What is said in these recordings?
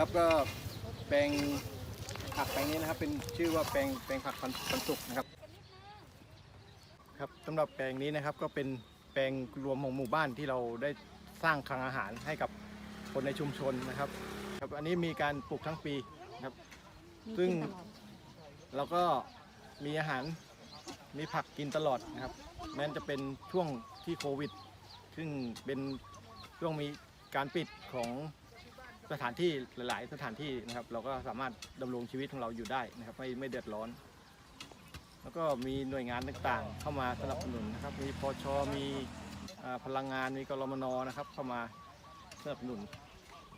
ครับก็แปลงผักแปลงนี้นะครับ เป็นชื่อว่าแปลงแปลงผักปันปันสุกนะครับ ครับสำหรับแปลงนี้นะครับก็เป็นแปลงรวมของหมู่บ้านที่เราได้สร้างคลังอาหารให้กับคนในชุมชนนะครับครับอันนี้มีการปลูกทั้งปีนะครับ ซึ่งเราก็มีอาหารมีผักกินตลอดนะครับ แม้จะเป็นช่วงที่โควิด ซึ่งเป็นช่วงมีการปิดของ สถานที่หลาย ๆ สถานที่นะครับ เราก็สามารถดำรงชีวิตของเราอยู่ได้นะครับ ไม่ไม่เดือดร้อน แล้วก็มีหน่วยงานต่างๆ เข้ามาสนับสนุนนะครับ มีพชมีอ่าพลังงานมีกรมนนะครับ เข้ามาสนับสนุน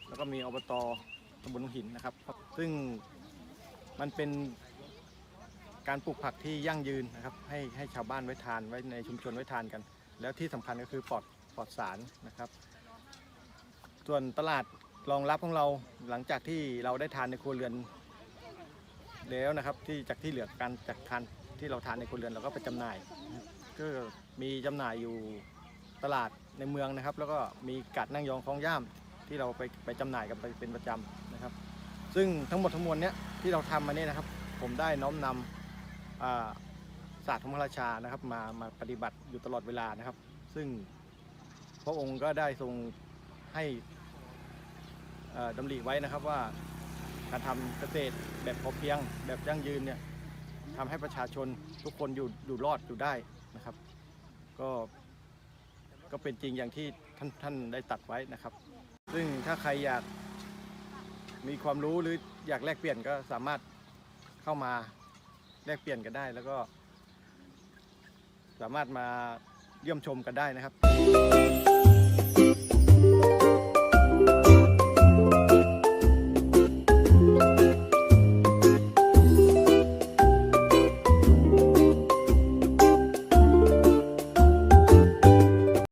แล้วก็มีอบตตำบลหนองหินนะครับ ซึ่งมันเป็นการปลูกผักที่ยั่งยืนนะครับ ให้ให้ชาวบ้านไว้ทานไว้ในชุมชนไว้ทานกัน แล้วที่สำคัญก็คือปลอดปลอดสารนะครับ ส่วนตลาด รองรับของเราหลังจากที่เราได้ทานในครัวเรือน แล้วนะครับที่จากที่เหลือการจากทานที่เราทานในครัวเรือนเราก็ไปจำหน่าย ก็มีจำหน่ายอยู่ตลาดในเมืองนะครับ แล้วก็มีกัดนั่งยองคลองย่ามที่เราไปไปจำหน่ายกันไปเป็นประจำนะครับ ซึ่งทั้งหมดทั้งมวลเนี้ยที่เราทำมาเนี่ยนะครับ ผมได้น้อมนำศาสตร์ของพระราชานะครับมามาปฏิบัติอยู่ตลอดเวลานะครับ ซึ่งพระองค์ก็ได้ทรงให้ ดำริไว้นะครับว่าการทำเกษตรแบบพอเพียง แบบยั่งยืนเนี่ยทำให้ประชาชนทุกคนอยู่อยู่รอดอยู่ได้นะครับ ก็ก็เป็นจริงอย่างที่ท่านท่านได้ตัดไว้นะครับ ซึ่งถ้าใครอยากมีความรู้หรืออยากแลกเปลี่ยนก็สามารถเข้ามาแลกเปลี่ยนกันได้แล้วก็ สามารถมาเยี่ยมชมกันได้นะครับ